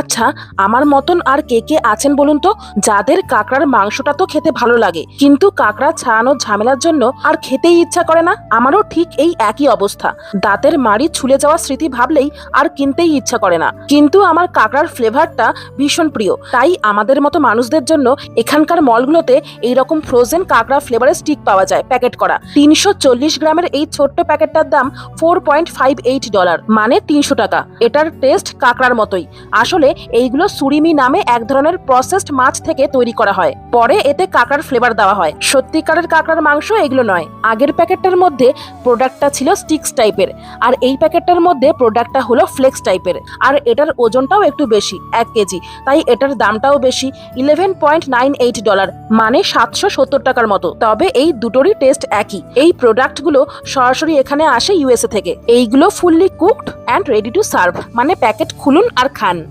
আচ্ছা আমার মতন আর কে কে আছেন বলুন তো? যাদের কাঁকড়ার মাংসটা তো খেতে ভালো লাগে, কিন্তু কাঁকড়া ছাড়ানোর ঝামেলার জন্য আর খেতেই ইচ্ছা করে না। আমারও ঠিক এই একই অবস্থা। দাঁতের মাড়ি ছুলে যাওয়া স্মৃতি ভাবলেই আর কিনতেই ইচ্ছা করে না। কিন্তু আমার কাঁকড়ার ফ্লেভারটা ভীষণ প্রিয়। তাই আমাদের মতো মানুষদের জন্য এখানকার মলগুলোতে এই রকম ফ্রোজেন কাঁকড়া ফ্লেভারের স্টিক পাওয়া যায়, প্যাকেট করা। তিনশো চল্লিশ গ্রামের এই ছোট্ট প্যাকেটটার দাম four point five eight dollar মানে তিনশো টাকা। এটার টেস্ট কাঁকড়ার মতোই। আসলে এইগুলো সুরিমি নামে এক ধরনের প্রসেসড মাছ থেকে তৈরি করা হয়। পরে এতে কাঁকড়ার ফ্লেভার দেওয়া হয়। সত্যিকারের কাঁকড়ার মাংস এগুলো নয়। আগের প্যাকেটটার মধ্যে প্রোডাক্টটা ছিল স্টিক্স টাইপের আর এই প্যাকেটটার মধ্যে প্রোডাক্টটা হলো ফ্লেক্স টাইপের আর এটার ওজনটাও একটু বেশি, এক কেজি। তাই এটার দামটাও বেশি eleven point nine eight dollar মানে সাতশো সত্তর টাকার মতো। তবে এই দুটোরই টেস্ট একই। এই প্রোডাক্টগুলো সরাসরি এখানে আসে ইউএসএ থেকে। এইগুলো fully cooked and ready to serve মানে প্যাকেট খুলুন আর খান।